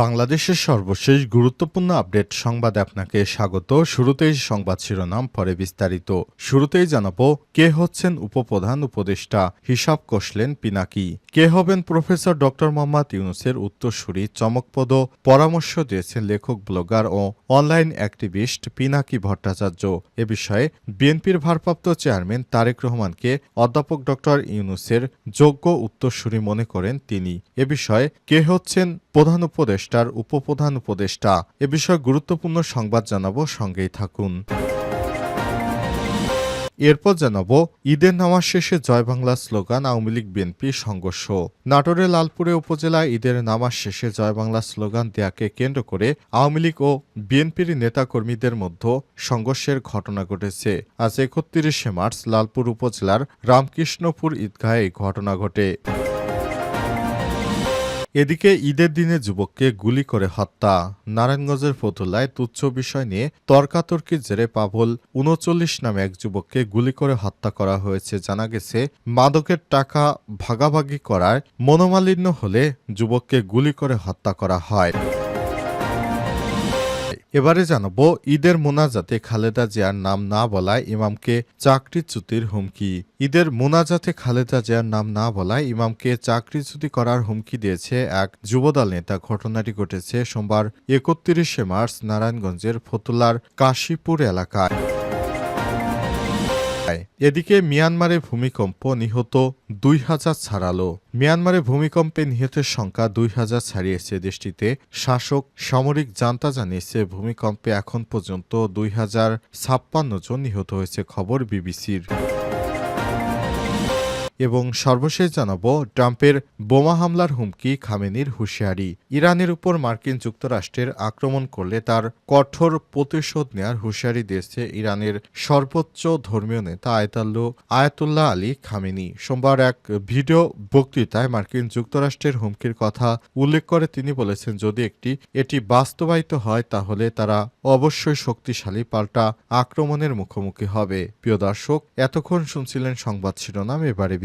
বাংলাদেশের সর্বশেষ গুরুত্বপূর্ণ আপডেট সংবাদে আপনাকে স্বাগত। শুরুতেই সংবাদ শিরোনাম, পরে বিস্তারিত। শুরুতেই জানাব, কে হচ্ছেন উপপ্রধান উপদেষ্টা? হিসাব কষলেন পিনাকি। কে হবেন প্রফেসর ডক্টর মোহাম্মদ ইউনুসের উত্তরসূরি? চমকপদ পরামর্শ দিয়েছেন লেখক, ব্লগার ও অনলাইন অ্যাক্টিভিস্ট পিনাকি ভট্টাচার্য। এ বিষয়ে বিএনপির ভারপ্রাপ্ত চেয়ারম্যান তারেক রহমানকে অধ্যাপক ডক্টর ইউনুসের যোগ্য উত্তরসূরি মনে করেন তিনি। এ বিষয়ে কে হচ্ছেন প্রধান উপদেষ্টার উপপ্রধান উপদেষ্টা। এ বিষয়ে গুরুত্বপূর্ণ সংবাদ জানাব, সঙ্গেই থাকুন। এরপর জানাব, ঈদের নামাজ শেষে জয় বাংলা স্লোগান, আওয়ামী লীগ, বিএনপি, সংঘর্ষ। নাটোরের লালপুরে উপজেলায় ঈদের নামাজ শেষে জয় বাংলা স্লোগান দেয়াকে কেন্দ্র করে আওয়ামী লীগ ও বিএনপির নেতাকর্মীদের মধ্যে সংঘর্ষের ঘটনা ঘটেছে। আজ একত্রিশে মার্চ লালপুর উপজেলার রামকৃষ্ণপুর ঈদগাহে এই ঘটনা ঘটে। এদিকে ঈদের দিনে যুবককে গুলি করে হত্যা। নারায়ণগঞ্জের ফতুল্লায় তুচ্ছ বিষয় নিয়ে তর্কাতর্কির জেরে পাভল উনচল্লিশ নামে এক যুবককে গুলি করে হত্যা করা হয়েছে। জানা গেছে, মাদকের টাকা ভাগাভাগি করায় মনোমালিন্য হলে যুবককে গুলি করে হত্যা করা হয়। এবারে জানাব ঈদের মোনাজাতে খালেদা জিয়ার নাম না বলায় ইমামকে চাকরিচ্যুতির হুমকি। ঈদের মোনাজাতে খালেদা জিয়ার নাম না বলায় ইমামকে চাকরিচ্যুতি করার হুমকি দিয়েছে এক যুবদল নেতা। ঘটনাটি ঘটেছে সোমবার একত্রিশে মার্চ নারায়ণগঞ্জের ফতুলার কাশীপুর এলাকায়। এদিকে মিয়ানমারে ভূমিকম্প নিহত দুই হাজার ছাড়ালো। মিয়ানমারে ভূমিকম্পে নিহতের সংখ্যা দুই হাজার ছাড়িয়েছে দেশটিতে। শাসক সামরিক জানতা জানিয়েছে, ভূমিকম্পে এখন পর্যন্ত দুই হাজার ছাপ্পান্ন জন নিহত হয়েছে, খবর বিবিসির। এবং সর্বশেষ জানাব ট্রাম্পের বোমা হামলার হুমকি, খামেনির হুঁশিয়ারি। ইরানের উপর মার্কিন যুক্তরাষ্ট্রের আক্রমণ করলে তার কঠোর প্রতিশোধ নেয়ার হুঁশিয়ারি দিয়েছে ইরানের সর্বোচ্চ ধর্মীয় নেতা আয়তাল্লু, আয়াতুল্লাহ আলী খামেনি। সোমবার এক ভিডিও বক্তৃতায় মার্কিন যুক্তরাষ্ট্রের হুমকির কথা উল্লেখ করে তিনি বলেছেন, যদি একটি, এটি বাস্তবায়িত হয়, তাহলে তারা অবশ্যই শক্তিশালী পাল্টা আক্রমণের মুখোমুখি হবে। প্রিয় দর্শক, এতক্ষণ শুনছিলেন সংবাদ শিরোনাম, এবারে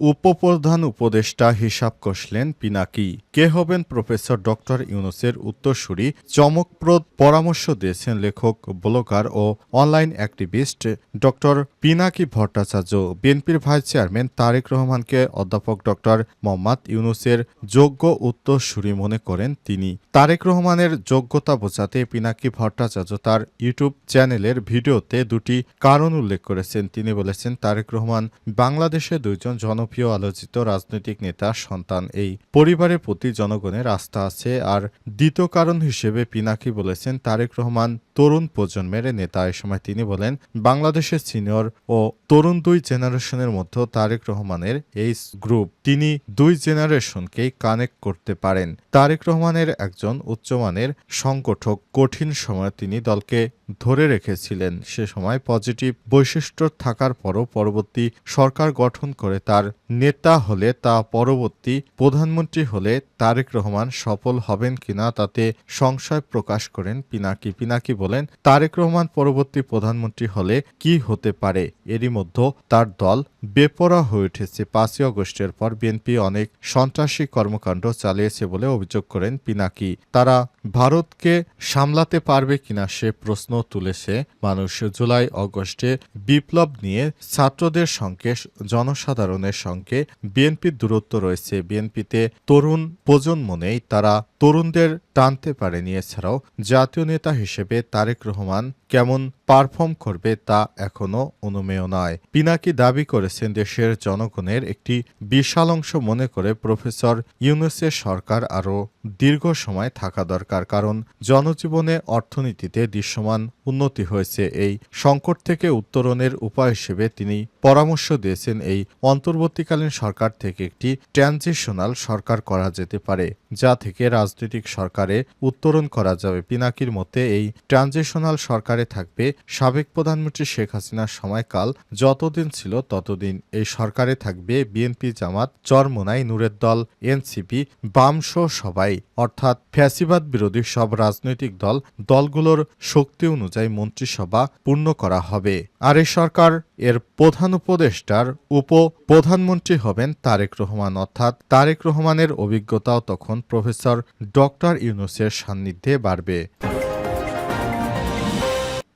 উপপ্রধান উপদেষ্টা হিসাব কষলেন পিনাকি। কে হবেন প্রফেসর ডক্টর ইউনুসের উত্তরসূরি? চমকপ্রদ পরামর্শ দিয়েছেন লেখক, ব্লগার ও online activist doctor Pinaki Bhattacharya. বিএনপির ভাইস চেয়ারম্যান তারেক রহমানকে অধ্যাপক ডক্টর মোহাম্মদ ইউনুসের যোগ্য উত্তরসূরি মনে করেন তিনি। তারেক রহমানের যোগ্যতা বোঝাতে পিনাকি ভট্টাচার্য তার ইউটিউব চ্যানেলের ভিডিওতে দুটি কারণ উল্লেখ করেছেন। তিনি বলেছেন, তারেক রহমান বাংলাদেশে দুইজন জনপ্রিয় আলোচিত রাজনৈতিক নেতার সন্তান এই পরিবারের প্রতি জনগণের আস্থা আছে। আর দ্বিতীয় কারণ হিসেবে পিনাকি বলেছেন, তারেক রহমান তরুণ প্রজন্মের নেতা। এ সময় তিনি বলেন, বাংলাদেশের সিনিয়র ও তরুণ দুই জেনারেশনের মধ্যে তারেক রহমানের এই গ্রুপ, তিনি দুই জেনারেশনকেই কানেক্ট করতে পারেন। তারেক রহমানের একজন উচ্চমানের সংগঠক কঠিন সময়ে তিনি দলকে ধরে রেখেছিলেন। সে সময় পজিটিভ বৈশিষ্ট্য থাকার পরও পরবর্তী সরকার গঠন করে তার নেতা হলে তা পরবর্তী প্রধানমন্ত্রী হলে তারেক রহমান সফল হবেন কিনা তাতে সংশয় প্রকাশ করেন পিনাকি। পিনাকি বলেন, তারেক রহমান পরবর্তী প্রধানমন্ত্রী হলে কি হতে পারে? এরই মধ্যে তার দল বেপরা হয়ে উঠেছে। পাঁচই অগস্টের পর বিএনপি অনেক সন্ত্রাসী কর্মকাণ্ড চালিয়েছে বলে অভিযোগ করেন পিনাকি। তারা ভারতকে সামলাতে পারবে কিনা সে প্রশ্ন তুলেছে মানুষ জুলাই অগস্টে বিপ্লব নিয়ে ছাত্রদের সঙ্গে, জনসাধারণের সঙ্গে বিএনপির দূরত্ব রয়েছে। বিএনপিতে তরুণ প্রজন্ম নেই, তারা তরুণদের টানতে পারেনি। এছাড়াও জাতীয় নেতা হিসেবে তারেক রহমান কেমন পারফর্ম করবে তা এখনও অনুমেয় নয়। পিনাকি দাবি করেছেন দেশের জনগণের একটি বিশাল অংশ মনে করে প্রফেসর ইউনুসের সরকার আরও দীর্ঘ সময় থাকা দরকার, কারণ জনজীবনে অর্থনীতিতে দৃশ্যমান উন্নতি হয়েছে। এই সংকট থেকে উত্তরণের উপায় হিসেবে তিনি পরামর্শ দিয়েছেন এই অন্তর্বর্তীকালীন সরকার থেকে একটি ট্রানজিশনাল সরকার করা যেতে পারে, যা থেকে রাজনৈতিক সরকারে উত্তরণ করা যাবে। পিনাকির মতে, এই ট্রানজিশনাল সরকারে থাকবে সাবেক প্রধানমন্ত্রী শেখ হাসিনার সময়কাল। যতদিন ছিল ততদিন এই সরকারে থাকবে বিএনপি জামাত, চরমোনাই, নূরের দল, এনসিপি, বামসহ সবাই। অর্থাৎ ফ্যাসিবাদ বিরোধী সব রাজনৈতিক দল, দলগুলোর শক্তি অনুযায়ী মন্ত্রিসভা পূর্ণ করা হবে। আর এই সরকার এর প্রধান উপদেষ্টার উপ প্রধানমন্ত্রী হবেন তারেক রহমান। অর্থাৎ তারেক রহমানের অভিজ্ঞতাও তখন প্রফেসর ডক্টর ইউনুসের সান্নিধ্যে বাড়বে।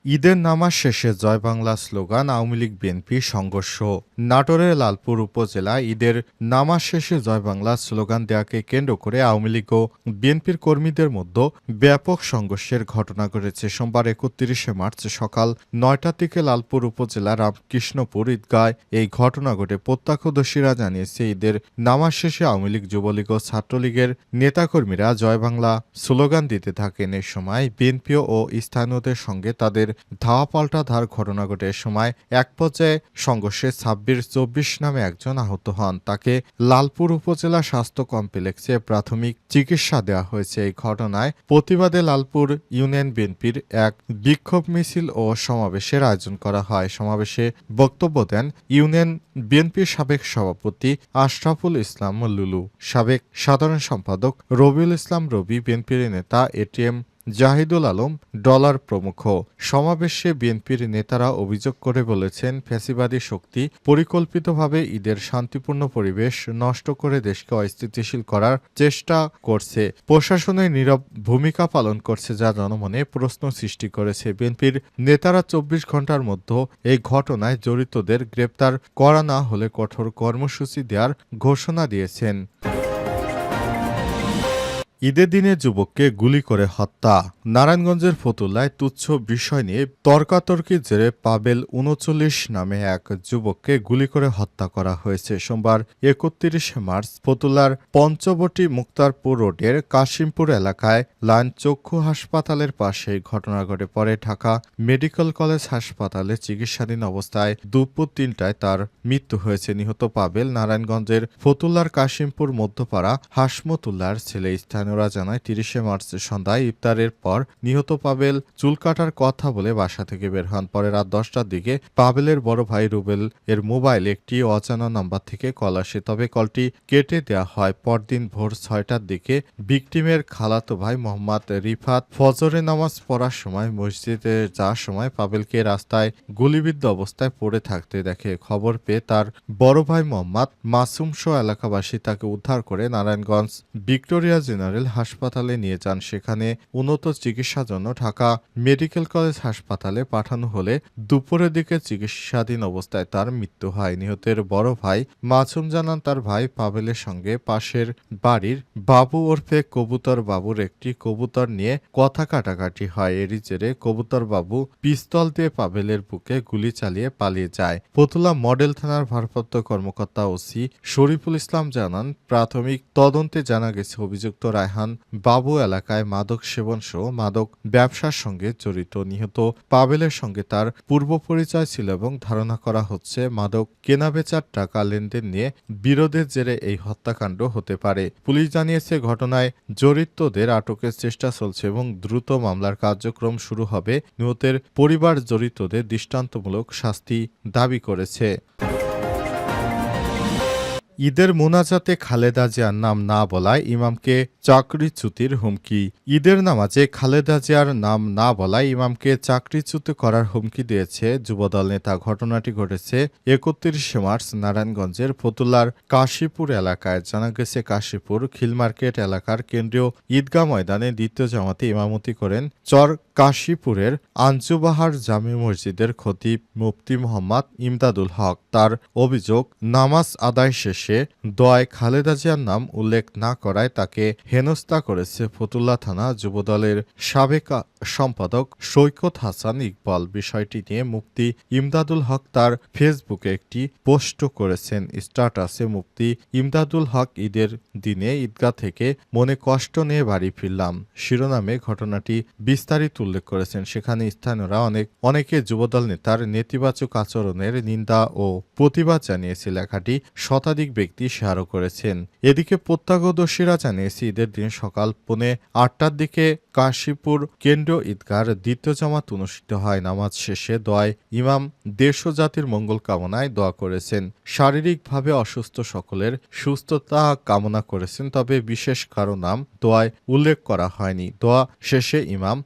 ঈদের নামাজ শেষে জয় বাংলা স্লোগান আওয়ামী লীগ, বিএনপি সংঘর্ষ। নাটোরের লালপুর উপজেলা ঈদের নামাজ শেষে জয় বাংলা স্লোগান দেওয়াকে কেন্দ্র করে আওয়ামী লীগ ও বিএনপির কর্মীদের মধ্যে ব্যাপক সংঘর্ষের ঘটনা ঘটেছে সোমবার একত্রিশে মার্চ সকাল নয়টার দিকে লালপুর উপজেলা রামকৃষ্ণপুর ঈদগায়। এই ঘটনা ঘটে প্রত্যক্ষদর্শীরা জানিয়েছে, ঈদের নামাজ শেষে আওয়ামী লীগ, যুবলীগ ও ছাত্রলীগের নেতাকর্মীরা জয় বাংলা স্লোগান দিতে থাকেন। এ সময় বিএনপি ও স্থানীয়দের সঙ্গে তাদের ধাওয়া পাল্টা ধার ঘটনা ঘটে সময় এক পর্যায়ে সংঘর্ষে ছাব্বিশ চব্বিশ নামে একজন আহত হন। তাকে লালপুর উপজেলা স্বাস্থ্য কমপ্লেক্সে প্রাথমিক চিকিৎসা দেওয়া হয়েছে। এই ঘটনায় প্রতিবাদে লালপুর ইউনিয়ন বিএনপির এক বিক্ষোভ মিছিল ও সমাবেশের আয়োজন করা হয়। সমাবেশে বক্তব্য দেন ইউনিয়ন বিএনপির সাবেক সভাপতি আশরাফুল ইসলাম লুলু, সাবেক সাধারণ সম্পাদক রবিউল ইসলাম রবি, বিএনপির নেতা এটিএম জাহিদুল আলম ডলার প্রমুখ। সমাবেশে বিএনপির নেতারা অভিযোগ করে বলেছেন, ফ্যাসিবাদী শক্তি পরিকল্পিতভাবে ঈদের শান্তিপূর্ণ পরিবেশ নষ্ট করে দেশকে অস্থিতিশীল করার চেষ্টা করছে। প্রশাসনের নীরব ভূমিকা পালন করছে যা জনমনে প্রশ্ন সৃষ্টি করেছে। বিএনপির নেতারা চব্বিশ ঘণ্টার মধ্যে এই ঘটনায় জড়িতদের গ্রেপ্তার করা না হলে কঠোর কর্মসূচি দেওয়ার ঘোষণা দিয়েছেন। ঈদের দিনে যুবককে গুলি করে হত্যা। নারায়ণগঞ্জের ফতুল্লায় তুচ্ছ বিষয় নিয়ে তর্কাতর্কির জেরে পাবেল উনচল্লিশ নামে এক যুবককে গুলি করে হত্যা করা হয়েছে। সোমবার একত্রিশে মার্চ ফতুল্লার পঞ্চবটি মুক্তারপুর রোডের কাশিমপুর এলাকায় লাইন চক্ষু হাসপাতালের পাশে ঘটনা ঘটে পরে ঢাকা মেডিকেল কলেজ হাসপাতালে চিকিৎসাধীন অবস্থায় দুপুর তিনটায় তার মৃত্যু হয়েছে। নিহত পাবেল নারায়ণগঞ্জের ফতুল্লার কাশিমপুর মধ্যপাড়া হাসমতুল্লার ছেলে স্থানীয়রা জানায়, তিরিশে মার্চ সন্ধ্যায় ইফতারের পর নিহত পাবেল চুল কাটার কথা বলে বাসা থেকে বের হন। পরে রাত দশটার দিকে পাবেলের বড় ভাই রুবেল এর মোবাইল একটি অজানা নাম্বার থেকে কল আসে। তবে কলটি কেটে দেওয়া হয়। পরদিন ভোর ছয়টার দিকে ভিকটিমের খালাতো ভাই মোহাম্মদ রিফাত ফজরে নামাজ পড়ার সময় মসজিদে যাওয়ার সময় পাবেলকে রাস্তায় গুলিবিদ্ধ অবস্থায় পড়ে থাকতে দেখে। খবর পেয়ে তার বড় ভাই মোহাম্মদ মাসুম শো এলাকাবাসী তাকে উদ্ধার করে নারায়ণগঞ্জ ভিক্টোরিয়া জেনারেল হাসপাতালে নিয়ে যান। সেখানে উন্নত চিকিৎসার জন্য ঢাকা মেডিকেল কলেজ হাসপাতালে পাঠানো হলে দুপুরের দিকে চিকিৎসাধীন অবস্থায় তার মৃত্যু হয়। নিহতের বড় ভাই মাসুম জানান, তার ভাই পাবেলের সঙ্গে পাশের বাড়ির বাবু ওরফে কবুতর বাবুর একটি কবুতর নিয়ে কথা কাটাকাটি হয়। এরই জেরে কবুতর বাবু পিস্তল দিয়ে পাবেলের বুকে গুলি চালিয়ে পালিয়ে যায়। ফতুল্লা মডেল থানার ভারপ্রাপ্ত কর্মকর্তা ওসি শরীফুল ইসলাম জানান, প্রাথমিক তদন্তে জানা গেছে, অভিযুক্ত রায়হান বাবু এলাকায় মাদক সেবন সহ মাদক ব্যবসার সঙ্গে জড়িত নিহত পাবেলের সঙ্গে তার পূর্ব পরিচয় ছিল এবং ধারণা করা হচ্ছে মাদক কেনাবেচার টাকা লেনদেন নিয়ে বিরোধের জেরে এই হত্যাকাণ্ড হতে পারে। পুলিশ জানিয়েছে, ঘটনায় জড়িতদের আটকের চেষ্টা চলছে এবং দ্রুত মামলার কার্যক্রম শুরু হবে। নিহতের পরিবার জড়িতদের দৃষ্টান্তমূলক শাস্তি দাবি করেছে। ঈদের মোনাজাতে খালেদা জিয়ার নাম না বলায় ইমামকে চাকরিচ্যুতির হুমকি। ঈদের নামাজে খালেদা জিয়ার নাম না বলায় ইমামকে চাকরিচ্যুত করার হুমকি দিয়েছে যুবদল নেতা। ঘটনাটি ঘটেছে একত্রিশে মার্চ নারায়ণগঞ্জের ফতুল্লার কাশীপুর এলাকায়। জানা গেছে, কাশীপুর খিলমার্কেট এলাকার কেন্দ্রীয় ঈদগাহ ময়দানে দ্বিতীয় জামাতে ইমামতি করেন চর কাশীপুরের আঞ্জুবাহার জামি মসজিদের খতিব মুফতি মোহাম্মদ ইমদাদুল হক। তার অভিযোগ, নামাজ আদায় শেষে দয় খালেদা জিয়ার নাম উল্লেখ না করায় তাকে হেনস্থা করেছে ফতুল্লা থানা যুবদলের সাবেক সম্পাদক সৈকত হাসান ইকবাল। বিষয়টি নিয়ে মুফতি ইমদাদুল হক তার ফেসবুকে একটি পোস্ট করেছেন। স্ট্যাটাসে মুফতি ইমদাদুল হক ঈদের দিনে ঈদগাহ থেকে মনে কষ্ট নিয়ে বাড়ি ফিরলাম। শিরোনামে ঘটনাটি বিস্তারিত উল্লেখ করেছেন, সেখানে স্থানীয়রা অনেক, অনেকে যুবদল নেতার নেতিবাচক আচরণের নিন্দা ও প্রতিবাদ জানিয়েছে লেখাটি। শতাধিক ব্যক্তি শেয়ারও করেছেন। এদিকে প্রত্যাগদর্শীরা জানিয়েছে, ঈদের দিন সকাল পৌনে আটটার দিকে কাশীপুর কেন্দ্রীয় ঈদগার দ্বিতীয় জামাত অনুষ্ঠিত হয়। নামাজ শেষে দয় ইমাম দেশ জাতির মঙ্গল কামনায় দোয়া করেছেন। শারীরিকভাবে অসুস্থ সকলের সুস্থতা কামনা করেছেন, তবে বিশেষ কারও নাম দোয়ায় উল্লেখ করা হয়নি। দোয়া শেষে ইমাম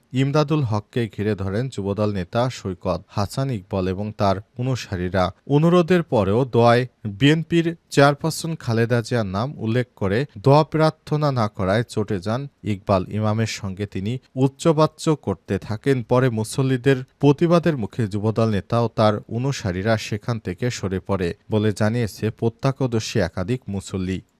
ইমদাদুল হককে ঘিরে ধরেন যুবদল নেতা সৈকত হাসান ইকবল এবং তার অনুসারীরা। অনুরোধের পরেও দোয়ায় বিএনপির চেয়ারপারসন খালেদা জিয়ার নাম উল্লেখ করে দোয়া প্রার্থনা না করায় চটে যান ইকবাল। ইমামের সঙ্গে তিনি উচ্চবাচ্য করতে থাকেন। পরে মুসল্লিদের প্রতিবাদের মুখে যুবদল নেতা ও তার অনুসারীরা সেখান থেকে সরে পড়ে বলে জানিয়েছে প্রত্যক্ষদর্শী একাধিক মুসল্লি।